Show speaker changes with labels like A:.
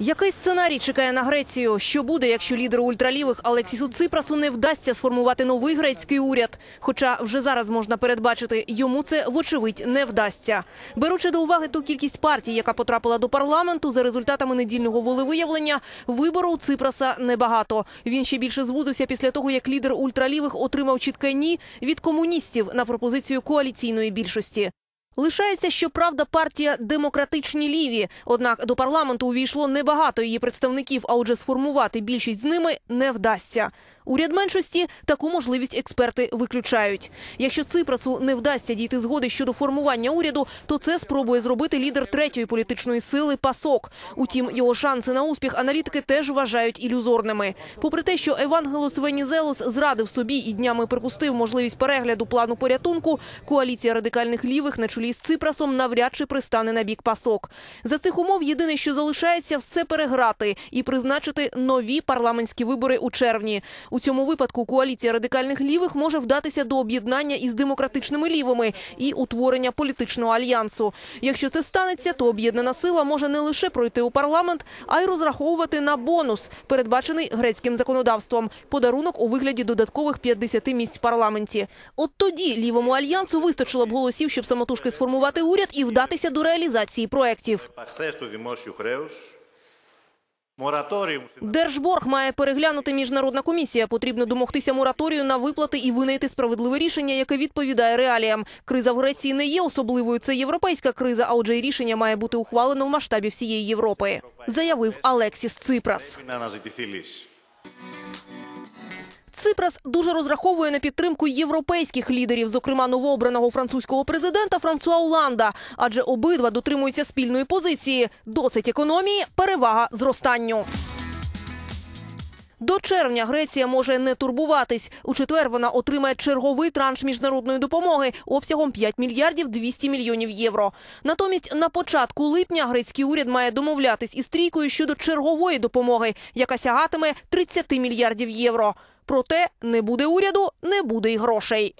A: Який сценарій чекає на Грецію? Що буде, якщо лідеру ультралівих Алексісу Ципрасу не вдасться сформувати новий грецький уряд? Хоча вже зараз можна передбачити, йому це вочевидь не вдасться. Беручи до уваги ту кількість партій, яка потрапила до парламенту, за результатами недільного волевиявлення, вибору у Ципраса небагато. Він ще більше звузився після того, як лідер ультралівих отримав чітке ні від комуністів на пропозицію коаліційної більшості. Лишається, щоправда, партія демократичні ліві. Однак до парламенту увійшло небагато її представників, а отже, сформувати більшість з ними не вдасться. Уряд меншості таку можливість експерти виключають. Якщо Ципрасу не вдасться дійти згоди щодо формування уряду, то це спробує зробити лідер третьої політичної сили Пасок. Утім, його шанси на успіх аналітики теж вважають ілюзорними. Попри те, що Евангелос Венізелос зрадив собі і днями припустив можливість перегляду плану порятунку, коаліція радикальних лівих на чолі з Ципрасом навряд чи пристане на бік Пасок. За цих умов єдине, що залишається, все переграти і призначити нові парламентські вибори у червні. У цьому випадку коаліція радикальних лівих може вдатися до об'єднання із демократичними лівими і утворення політичного альянсу. Якщо це станеться, то об'єднана сила може не лише пройти у парламент, а й розраховувати на бонус, передбачений грецьким законодавством – подарунок у вигляді додаткових 50 місць в парламенті. От тоді лівому альянсу вистачило б голосів, щоб самотужки сформувати уряд і вдатися до реалізації проєктів.
B: Мораторіум
A: держборг має переглянути міжнародна комісія. Потрібно домогтися мораторію на виплати і винайти справедливе рішення, яке відповідає реаліям. Криза в Греції не є особливою. Це європейська криза, а отже, й рішення має бути ухвалено в масштабі всієї Європи. Заявив Алексіс Ципрас. Ципрас дуже розраховує на підтримку європейських лідерів, зокрема новообраного французького президента Франсуа Уланда, адже обидва дотримуються спільної позиції: досить економії, перевага зростанню. До червня Греція може не турбуватись. У четвер вона отримає черговий транш міжнародної допомоги обсягом 5 мільярдів 200 мільйонів євро. Натомість на початку липня грецький уряд має домовлятись із трійкою щодо чергової допомоги, яка сягатиме 30 мільярдів євро. Проте не буде уряду, не буде й грошей.